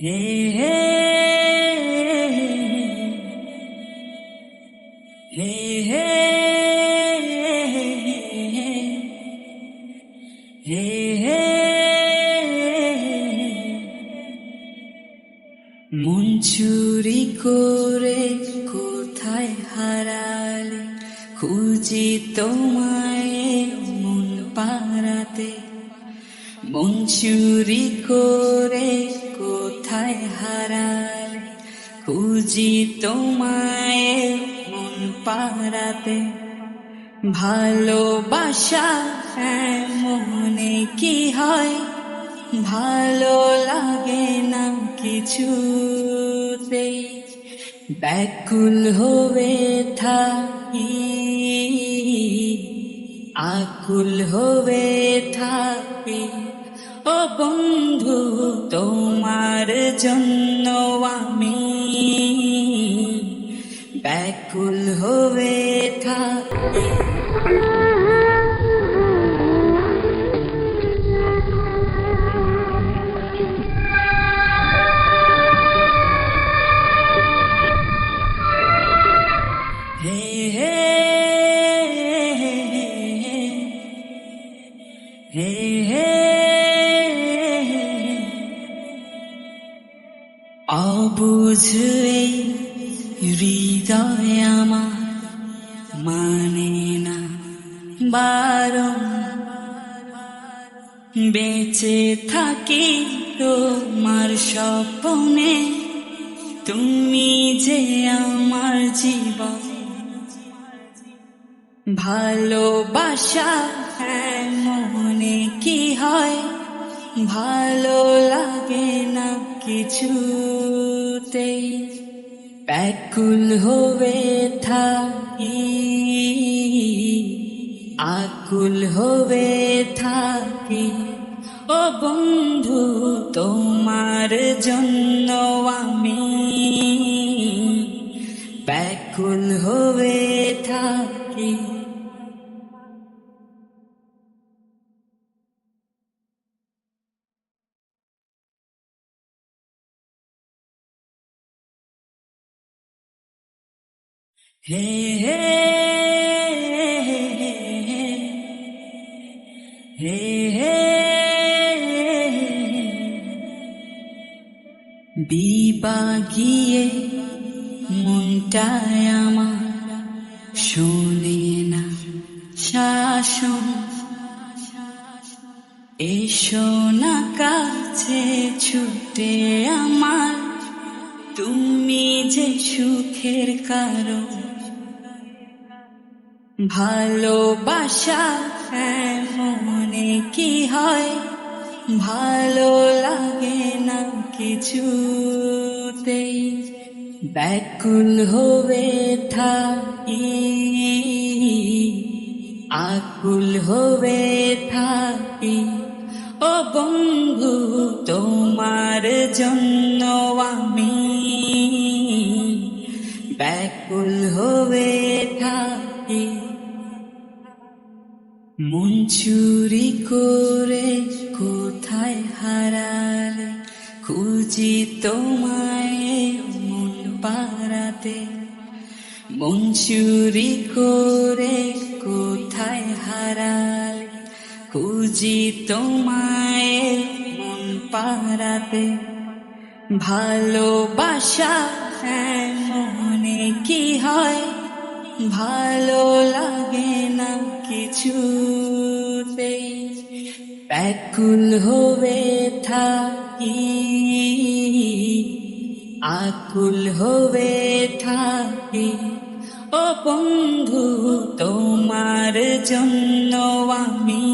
মন করে কোথায় হারালে? খুঁজি তোমায় মন পাড়াতে। মন চুরি করে কোথায় হারালে? খুঁজি তোমায় মন পাড়াতে। ভালোবাসা মনে কি হয়? ভালো লাগে না কিছুতেই ব্যাকুল হবে থাকি। আকুল হবে থাকি। ও বন্ধু তোমার জন্য আমি ব্যাকুল হয়ে থাকি অবুঝে হৃদয় আমার মানে না। বারণ বেঁচে থাকি তোমার স্বপ্নে। তুমি যে আমার জীবন। ভালোবাসা হ্যাঁ মনে কি হয়? ভালো লাগে না কিছুতেই ব্যাকুল হবে থাকি। আকুল হবে থাকি। ও বন্ধু তোমার জন্য হে হে মনটায় আমার শোনে না শাসন। এসো না কাছে, ছুটে আমার। তুমি যে সুখের কারণ ভালোবাসা মনে কি হয়? ভালো লাগে না কিছুতেই। ব্যাকুল হবে থাকি। আকুল হবে থাকি। ও বন্ধু, তোমার জন্য আমি ব্যাকুল হবে মন চুরি করে কোথায় হারালে? খুঁজি তোমায় মন পাড়াতে মন চুরি করে কোথায় হারালে? খুঁজি তোমায় মন পাড়াতে ভালোবাসা মনে কি হয়? ভালো লাগে না কিছুতেই। ব্যাকুল হবে থাকি, আকুল হবে থাকি। ও বন্ধু, তোমার জন্য আমি